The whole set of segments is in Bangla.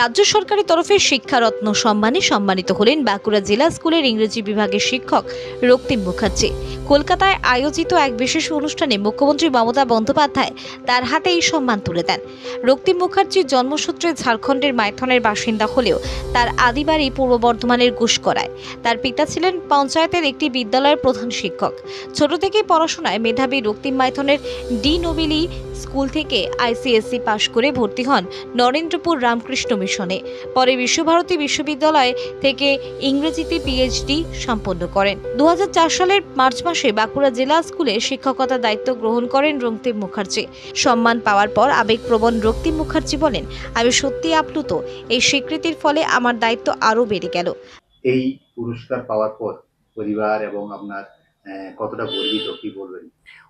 রাজ্য সরকারের তরফে শিক্ষারত্ন সম্মানে সম্মানিত হলেন বাঁকুড়া জেলা স্কুলের ইংরেজি বিভাগের শিক্ষক রক্তিম মুখার্জি। কলকাতায় আয়োজিত এক বিশেষ অনুষ্ঠানে মুখ্যমন্ত্রী মমতা বন্দ্যোপাধ্যায় তার হাতে এই সম্মান তুলে দেন। রক্তিম মুখার্জির জন্মসূত্রে ঝাড়খণ্ডের মাইথনের বাসিন্দা হলেও তার আদিবাড়ি পূর্ব বর্ধমানের গুসকরায়। তার পিতা ছিলেন পঞ্চায়েতের একটি বিদ্যালয়ের প্রধান শিক্ষক। ছোট থেকেই পড়াশোনায় মেধাবী রক্তিম মাইথনের ডি নোবেলি স্কুল থেকে আইসিএসসি পাশ করে ভর্তি হন নরেন্দ্রপুর রামকৃষ্ণ মিশনে। পরে বিশ্বভারতী বিশ্ববিদ্যালয় থেকে ইংরেজিতে পিএইচডি সম্পন্ন করেন। দু সালের মার্চ মাসে বাঁকুড়া জেলা স্কুলে শিক্ষকতার দায়িত্ব গ্রহণ করেন রক্তিম মুখার্জি। সম্মান পাওয়ার পর আবেগপ্রবণ রক্তিম মুখার্জি বলেন আমি সত্যি আপ্লুত। এই স্বীকৃতির ফলে আমার দায়িত্ব আরও বেড়ে গেল। এই পুরস্কার পাওয়ার পর পরিবার এবং আপনার কতটা গর্বিত কি বলবেন?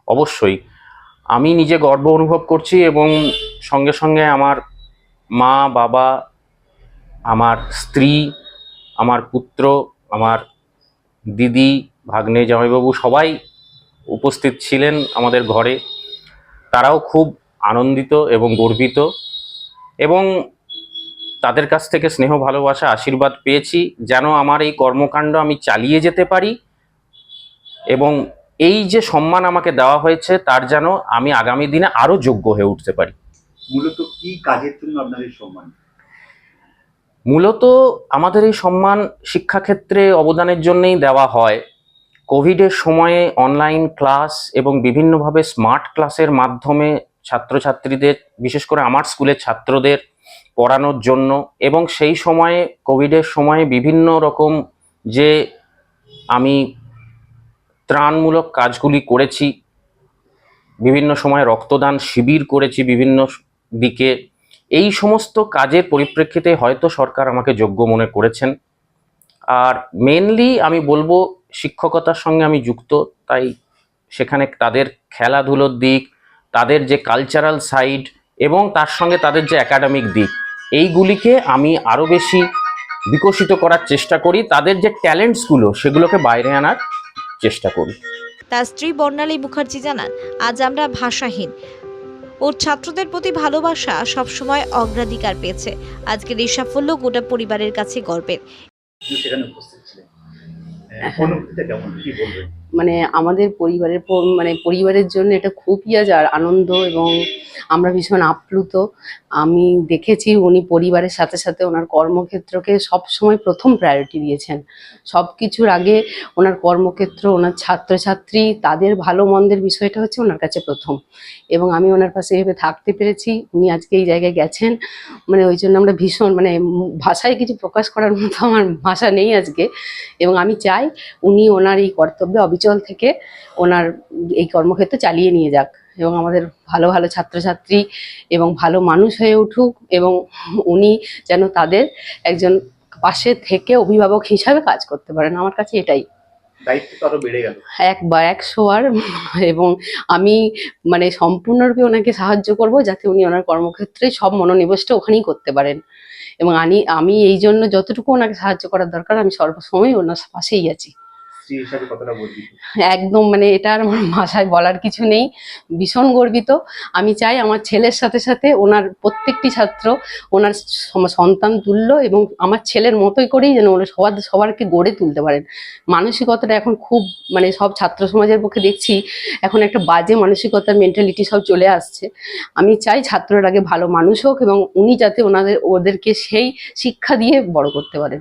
অবশ্যই। আমি নিজে গর্ব অনুভব করছি এবং সঙ্গে সঙ্গে আমার মা, বাবা, আমার স্ত্রী, আমার পুত্র, আমার দিদি, ভাগ্নে, জামাইবাবু সবাই উপস্থিত ছিলেন আমাদের ঘরে। তারাও খুব আনন্দিত এবং গর্বিত এবং তাদের কাছ থেকে স্নেহ, ভালোবাসা, আশীর্বাদ পেয়েছি যেন আমার এই কর্মকাণ্ড আমি চালিয়ে যেতে পারি এবং এই যে সম্মান আমাকে দেওয়া হয়েছে তার যেন আমি আগামী দিনে আরও যোগ্য হয়ে উঠতে পারি। মূলত কি কাজের জন্য আপনার এই সম্মান? মূলত আমাদের এই সম্মান শিক্ষাক্ষেত্রে অবদানের জন্যই দেওয়া হয়। কোভিডের সময়ে অনলাইন ক্লাস এবং বিভিন্নভাবে স্মার্ট ক্লাসের মাধ্যমে ছাত্রছাত্রীদের বিশেষ করে আমার স্কুলের ছাত্রদের পড়ানোর জন্য এবং সেই সময়ে কোভিডের সময়ে বিভিন্ন রকম যে আমি ত্রাণমূলক কাজগুলি করেছি। বিভিন্ন সময় রক্তদান শিবির করেছি বিভিন্ন দিকে। এই সমস্ত কাজের পরিপ্রেক্ষিতে হয়তো সরকার আমাকে যোগ্য মনে করেছেন। আর মেনলি আমি বলব শিক্ষকতার সঙ্গে আমি যুক্ত, তাই সেখানে তাদের খেলাধুলোর দিক, তাদের যে কালচারাল সাইড এবং তার সঙ্গে তাদের যে একাডেমিক দিক, এইগুলিকে আমি আরও বেশি বিকশিত করার চেষ্টা করি। তাদের যে ট্যালেন্টসগুলো সেগুলোকে বাইরে আনার চেষ্টা করি। তার স্ত্রী বর্ণালী মুখার্জি জানান আজ আমরা ভাষাহীন। ওর ছাত্রদের প্রতি ভালোবাসা সবসময় অগ্রাধিকার পেয়েছে। আজকের এই সাফল্য গোটা পরিবারের কাছে গর্বের। সেখানে উপস্থিত ছিলেন। অনুভূতিটা কেমন? কি বলবেন? মানে আমাদের পরিবারের মানে পরিবারের জন্য এটা খুবই আজ আনন্দ এবং আমরা ভীষণ আপ্লুত। আমি দেখেছি উনি পরিবারের সাথে সাথে ওনার কর্মক্ষেত্রকে সব সময় প্রথম প্রায়োরিটি দিয়েছেন। সব কিছুর আগে ওনার কর্মক্ষেত্র, ওনার ছাত্রছাত্রী, তাদের ভালো মন্দের বিষয়টা হচ্ছে ওনার কাছে প্রথম। এবং আমি ওনার পাশে এভাবে থাকতে পেরেছি। উনি আজকে এই জায়গায় গেছেন। মানে ওই জন্য আমরা ভীষণ মানে ভাষায় কিছু প্রকাশ করার মতো আমার ভাষা নেই আজকে। এবং আমি চাই উনি ওনার এই কর্তব্যে অবিচল থেকে ওনার এই কর্মক্ষেত্র চালিয়ে নিয়ে যাক এবং আমাদের ভালো ভালো ছাত্রছাত্রী এবং ভালো মানুষ হয়ে উঠুক এবং উনি যেন তাদের একজন পাশে থেকে অভিভাবক হিসাবে কাজ করতে পারেন। আমার কাছে এটাই। দায়িত্ব তো আরও বেড়ে গেল। এক বা একশো আর এবং আমি মানে সম্পূর্ণরূপে ওনাকে সাহায্য করব যাতে উনি ওনার কর্মক্ষেত্রে সব মনোনিবেশটা ওখানেই করতে পারেন। এবং আমি আমি এই জন্য যতটুকু ওনাকে সাহায্য করার দরকার আমি সর্বসময় ওনার পাশেই আছি। স্ত্রী হিসাবে কতটা গর্বিত? একদম মানে এটা আর আমার ভাষায় বলার কিছু নেই। ভীষণ গর্বিত। আমি চাই আমার ছেলের সাথে সাথে ওনার প্রত্যেকটি ছাত্র ওনার সন্তান তুল্য এবং আমার ছেলের মতোই করেই যেন ওনার সবার, সবারকে গড়ে তুলতে পারেন। মানসিকতাটা এখন খুব মানে সব ছাত্র সমাজের পক্ষে দেখছি, এখন একটা বাজে মানসিকতার মেন্টালিটি সব চলে আসছে। আমি চাই ছাত্রর আগে ভালো মানুষ হোক এবং উনি যাতে ওনাদের, ওদেরকে সেই শিক্ষা দিয়ে বড় করতে পারেন।